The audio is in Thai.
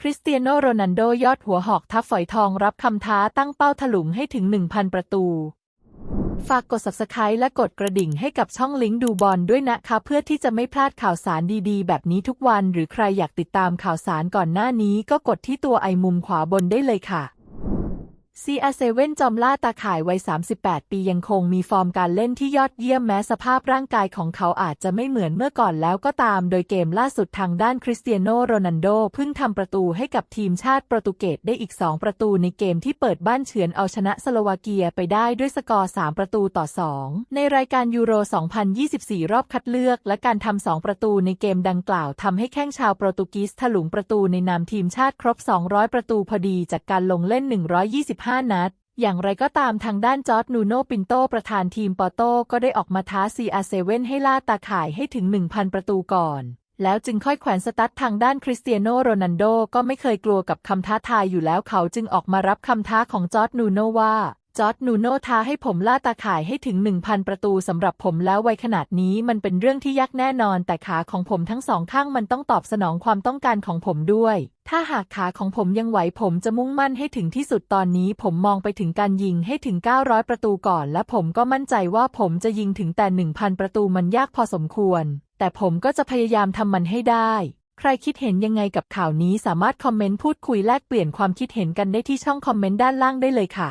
คริสเตียโนโรนันโดยอดหัวหอกทับฝอยทองรับคำท้าตั้งเป้าถลุงให้ถึง 1,000 ประตู ฝากกด subscribe และกดกระดิ่งให้กับช่องลิงก์ดูบอลด้วยนะคะ เพื่อที่จะไม่พลาดข่าวสารดีๆ แบบนี้ทุกวัน หรือใครอยากติดตามข่าวสารก่อนหน้านี้ก็กดที่ตัวไอมุมขวาบนได้เลยค่ะ CR7 จอมล่าตาข่ายวัย 38 ปียังคงมีฟอร์มการเล่นที่ยอดเยี่ยมแม้สภาพร่างกายของเขาอาจจะไม่เหมือนเมื่อก่อนแล้วก็ตาม โดยเกมล่าสุดทางด้านคริสเตียโนโรนัลโดเพิ่งทำประตูให้กับทีมชาติโปรตุเกสได้อีก 2 ประตูในเกมที่เปิดบ้านเฉือนเอาชนะสโลวาเกียไปได้ด้วยสกอร์ 3 ประตูต่อ 2 ในรายการยูโร 2024 รอบคัดเลือกและการทำ 2 ประตูในเกมดังกล่าวทำให้แข้งชาวโปรตุกีสถลุงประตูในนามทีมชาติครบ 200 ประตูพอดีจากการลงเล่น 125นัด อย่างไรก็ตามทางด้านจอร์ดนูโนปินโตประธานทีมปอโต้ก็ได้ออกมาท้า CR7 ให้ล่าตาข่ายให้ถึง 1,000 ประตูก่อน แล้วจึงค่อยแขวนสตั๊ดทางด้านคริสเตียโนโรนันโดก็ไม่เคยกลัวกับคำท้าทายอยู่แล้วเขาจึงออกมารับคำท้าของจอร์ดนูโนว่า จอร์ดนูโนท้าให้ผมล่าตาข่ายให้ถึง 1,000 ประตูสำหรับผมแล้ววัยขนาดนี้มันเป็นเรื่องที่ยากแน่นอน แต่ขาของผมทั้งสองข้างมันต้องตอบสนองความต้องการของผมด้วย ถ้าหากขาของผมยังไหวผมจะมุ่งมั่นให้ถึงที่สุดตอนนี้ ผมมองไปถึงการยิงให้ถึง 900 ประตูก่อน และผมก็มั่นใจว่าผมจะยิงถึงแต่ 1,000 ประตูมันยากพอสมควร แต่ผมก็จะพยายามทำมันให้ได้ใครคิดเห็นยังไงกับข่าวนี้สามารถคอมเมนต์พูดคุยแลกเปลี่ยนความคิดเห็นกันได้ที่ช่องคอมเมนต์ด้านล่างได้เลยค่ะ